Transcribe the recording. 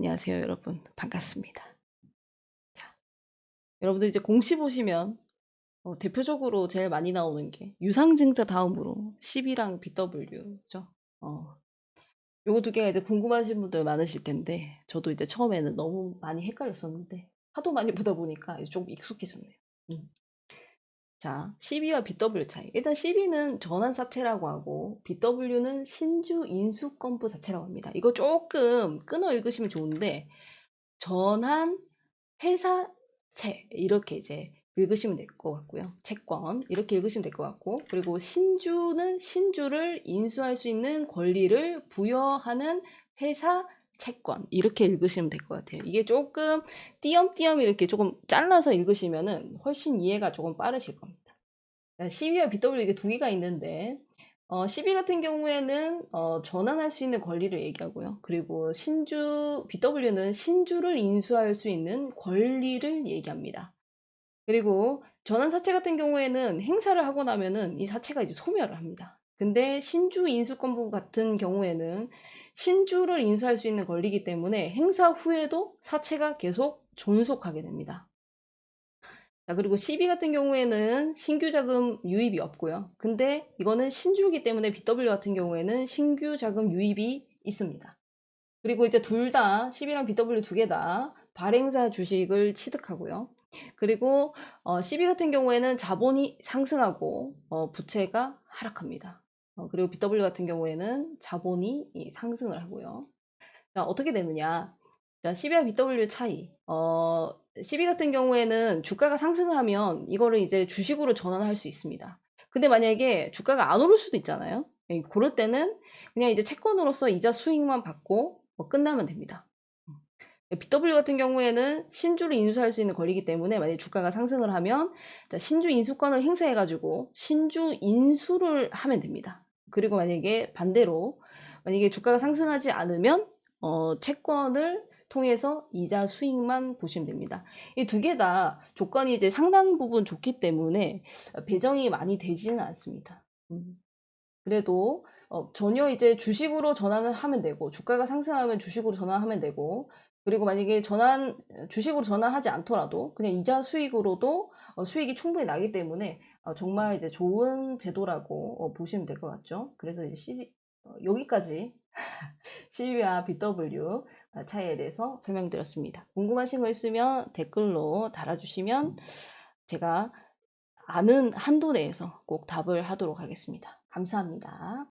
안녕하세요, 여러분. 반갑습니다. 자, 여러분들 이제 공시 보시면 어, 대표적으로 제일 많이 나오는 게 유상증자 다음으로 CB랑 BW죠. 어, 요거 두 개가 이제 궁금하신 분들 많으실 텐데 저도 이제 처음에는 너무 많이 헷갈렸었는데 하도 많이 보다 보니까 좀 익숙해졌네요. 음. 자, CB와 BW 차이. 일단 CB는 전환 사채라고 하고 BW는 신주 인수 건부 자체라고 합니다. 이거 조금 끊어 읽으시면 좋은데 전환 회사채 이렇게 이제 읽으시면 될 것 같고요. 채권 이렇게 읽으시면 될 것 같고 그리고 신주는 신주를 인수할 수 있는 권리를 부여하는 회사 채권 이렇게 읽으시면 될 것 같아요. 이게 조금 띄엄띄엄 이렇게 조금 잘라서 읽으시면은 훨씬 이해가 조금 빠르실 겁니다. 12와 BW 이게 두 개가 있는데 어, 12 같은 경우에는 어, 전환할 수 있는 권리를 얘기하고요. 그리고 신주 BW는 신주를 인수할 수 있는 권리를 얘기합니다. 그리고 전환 사채 같은 경우에는 행사를 하고 나면은 이 사채가 이제 소멸을 합니다. 근데 신주 인수권부 같은 경우에는 신주를 인수할 수 있는 권리이기 때문에 행사 후에도 사채가 계속 존속하게 됩니다. 자, 그리고 12 같은 경우에는 신규 자금 유입이 없고요. 근데 이거는 신주이기 때문에 BW 같은 경우에는 신규 자금 유입이 있습니다. 그리고 이제 둘다 10이랑 BW 두 개 다 발행사 주식을 취득하고요. 그리고 어, 12 같은 경우에는 자본이 상승하고 어, 부채가 하락합니다. 어, 그리고 BW 같은 경우에는 자본이 상승을 하고요. 자, 어떻게 되느냐? 자, 12와 BW 차이. 어, 12 같은 경우에는 주가가 상승하면 이거를 이제 주식으로 전환할 수 있습니다. 근데 만약에 주가가 안 오를 수도 있잖아요. 예, 그럴 때는 그냥 이제 채권으로서 이자 수익만 받고 뭐 끝나면 됩니다. BW 같은 경우에는 신주를 인수할 수 있는 권리이기 때문에 만약에 주가가 상승을 하면 신주 인수권을 행사해가지고 신주 인수를 하면 됩니다. 그리고 만약에 반대로 만약에 주가가 상승하지 않으면 어, 채권을 통해서 이자 수익만 보시면 됩니다. 이 두 개 다 조건이 이제 상당 부분 좋기 때문에 배정이 많이 되지는 않습니다. 음. 그래도 어, 전혀 이제 주식으로 전환을 하면 되고 주가가 상승하면 주식으로 전환하면 되고 그리고 만약에 전환 주식으로 전환하지 않더라도 그냥 이자 수익으로도 어, 수익이 충분히 나기 때문에 어, 정말 이제 좋은 제도라고 어, 보시면 될 것 같죠. 그래서 이제 C, 어, 여기까지 CB와 BW 차이에 대해서 설명드렸습니다. 궁금하신 거 있으면 댓글로 달아주시면 제가 아는 한도 내에서 꼭 답을 하도록 하겠습니다. 감사합니다.